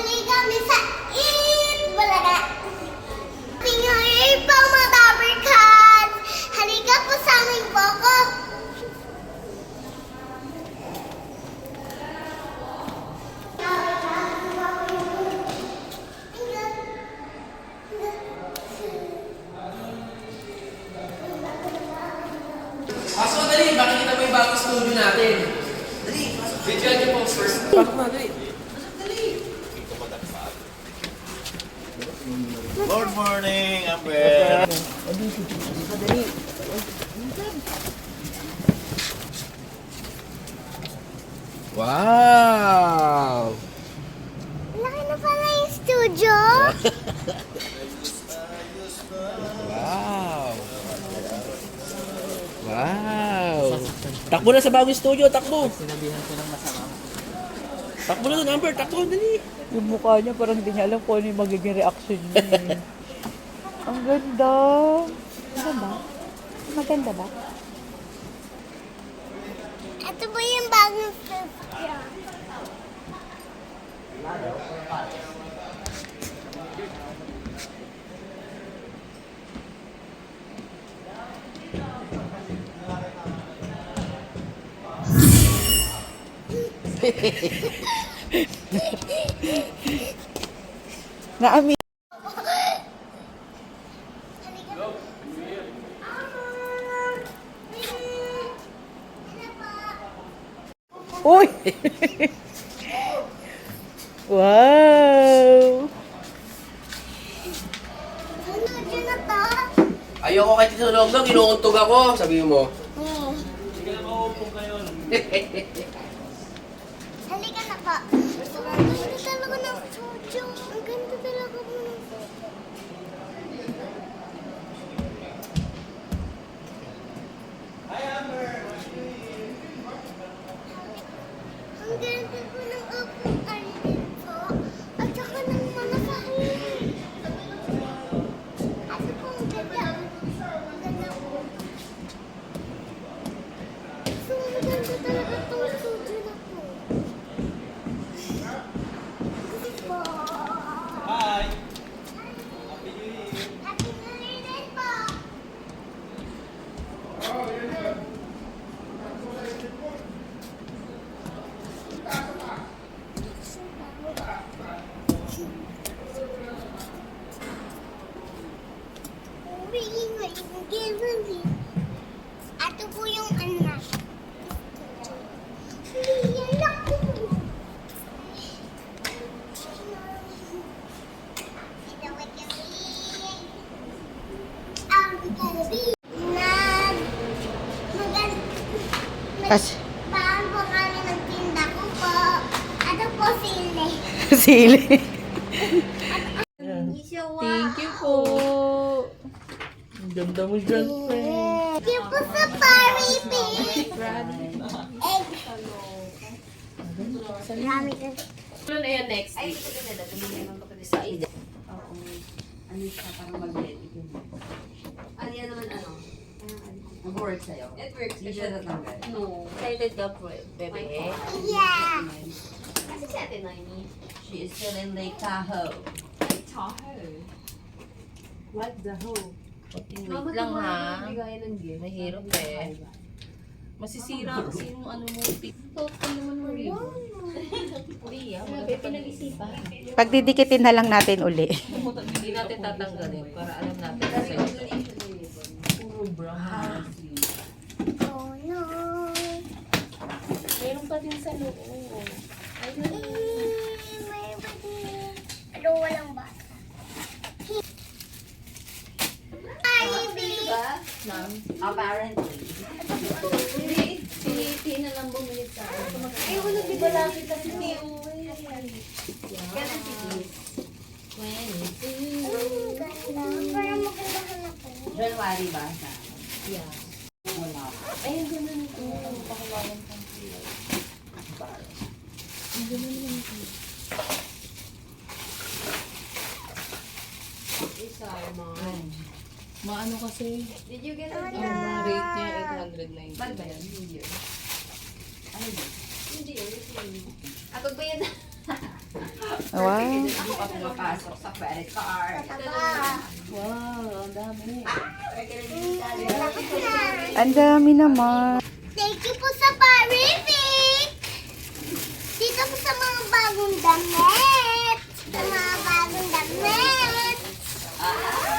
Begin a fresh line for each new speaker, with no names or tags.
Huli kami sa Eat Bulaga. Pingoy po mga Dabber Cats. Halika po sa aming boko.
Pasok dali, makikita mo yung bagong studio natin. Dali, pasok. Video niyo po first. Pasok na, dali.
Good morning, Amber.
Wow!
Laki na pala yung studio.
Wow! Wow! Takbo na sa bagong studio, takbo! Sinabihan ko lang masama. Takbo na doon, Amber, takbo, dali!
Yung mukha niya parang hindi niya alam kung ano yung magiging reaction niya. eh. Ang ganda. Maganda? Maganda ba?
Ito po yung bagong
Naami. Uy! wow!
Na.
Ayoko kay Tito Nongnong, inuuntog ako, sabihin mo.
Hmm. Halika na po. Ang ganda talaga ng studio. Ang ganda talaga po ng Ang ganda po ng upuan dito. At saka ng mga sahig. At po ang ganda. Ang ganda po. So, ang ganda talaga studio na po. Po.
Hi.
Happy New Year din po. Ato po yung anak. Liyan ako. Nag... Magan...
Kas-
Paan po kami nagtinda ko po. Ano po sili?
Sili.
Thank you
po. Ang ganda mo dyan,
Thank you po sa Paris Pig. Egg. Marami ka.
Ano na yan next week?
Oo. Ano siya, parang magnet. Ano yan naman Nag-work sa'yo?
It works.
Hindi siya natanggal.
No. Excited ka, bebe?
Yeah.
Kasi si Ate Noemi.
She is still in Lake Tahoe.
Tahoe.
What the hoe?
Wait lang ha. Mahirap eh. Masisira kasi yung ano mo. Ko naman mo rin. Ah. Wala pinag-isipan.
Pagdidikitin na lang natin uli.
Hindi natin tatanggalin para alam natin brown.
Oh no.
Meron pa din sa loob. Ay,
Eh, may pati. Ano walang bata. Paris Pig.
Ma'am.
Apparently.
Hindi. Si Tina lang bumili sa. Ay, wala di ba lang kita si Tio?
Kailan si Keith?
Ang ganda. Parang magandahan ako.
January ba siya?
Yeah.
Wala.
Ay, ang ganda nito. Pakawalan pang sila. Ang ganda naman ito. Isa, mga... Maano kasi,
Did you get
ang
it?
mga rate niya 890.
Bag ba yan? New Year. Ano yun?
Hindi, ito yun.
At pag ba yan?
Wow.
Hindi pa pumapasok sa credit card.
Wow, ang dami.
Ang dami naman.
Thank you po sa pa-review. Dito po sa mga bagong damit. Sa mga bagong damit. Ah.